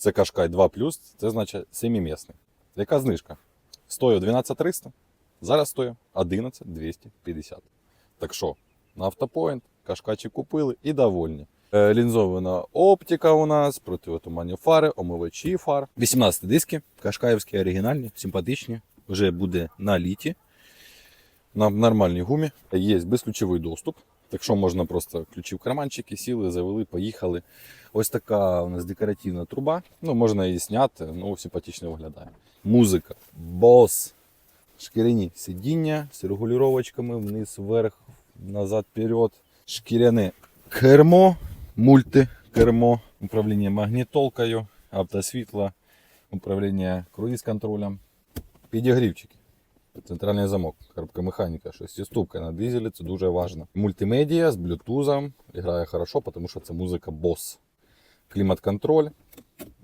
Це Кашкай 2 це значить 7-місний. Яка знижка? Стоїть 12300, зараз стоїть 11250. Так що, на автопоінт Кашкачі купили і довольні. Е, Лінзована оптика у нас, противотуманні фари, омивачі фар. 18 диски, кашкаївські оригінальні, симпатичні. Вже буде на літі. На нормальній гумі. Є безключовий доступ. Так що можна просто ключі в карманчики, сіли, завели, поїхали. Ось така у нас декоративна труба. Ну, можна її зняти, ну, симпатично виглядає. Музика, бос, шкіряні сидіння з регулювачками вниз, вверх, назад, вперед. Шкіряне кермо, мультикермо, управління магнітолкою, автосвітло, управління круїз-контролем, підігрівчики. Центральний замок, коробка механіка, шестиступка на дизелі, це дуже важливо. Мультимедіа з блютузом грає хорошо, тому що це музика бос. Клімат-контроль,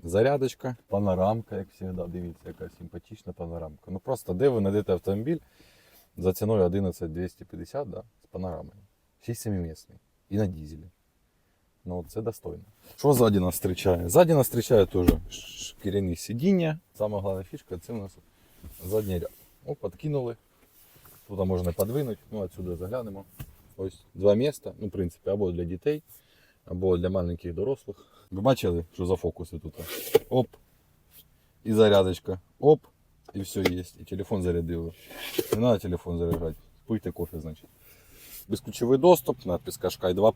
зарядочка, панорамка, як завжди, дивіться, яка симпатична панорамка. Ну просто де ви знайдете автомобіль за ціною 11250 да, з панорамою. Ще й семимісний. І на дизелі. Ну, це достойно. Що ззаді нас зустрічає? Ззаді нас зустрічає теж шкіряні сидіння. Сама головна фішка це у нас задній ряд. О, подкинули. Тут можна подвинути. Ну, отсюди заглянемо. Ось два міста. Ну, в принципі, або для дітей, або для маленьких дорослих. Ви бачили, що за фокуси тут? Оп. І зарядочка. Оп. І все є. І телефон зарядили. Не треба телефон заряджати. Пийте кофе, значить. Безключовий доступ, надпис Кашкай 2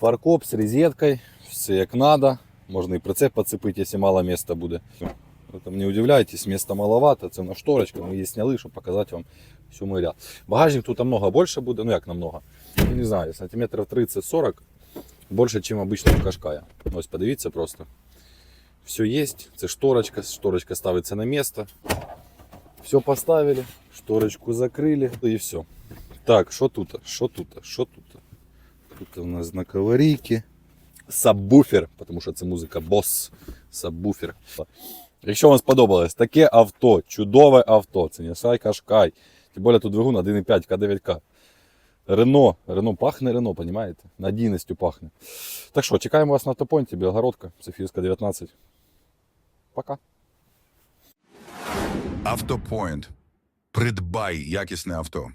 Фаркоп з розеткою, все як надо. Можна і прицеп підцепити, якщо мало місця буде. Ви там не удивляйтесь, места маловато, це на шторочка, ми її сняли, щоб показати вам всю ряд. Багажник тут намного більше буде, ну як намного, ну, не знаю, сантиметрів 30-40, більше, ніж обычного кашкая. Ось подивіться просто. Все є, це шторочка, шторочка ставиться на місце. Все поставили, шторочку закрили і все. Так, що тут? Що тут? Що тут? Тут у нас знаковарійки. Сабвуфер, тому що це музика бос. Сабвуфер. Якщо вам сподобалось таке авто, чудове авто, це Nissan Qashqai, тим більше тут двигун 1.5 К9К. Рено, Рено пахне Рено, понимаєте? Надійністю пахне. Так що, чекаємо вас на автопойнті, Білгородка, Софіївська 19. Пока. Автопоінт. Придбай якісне авто.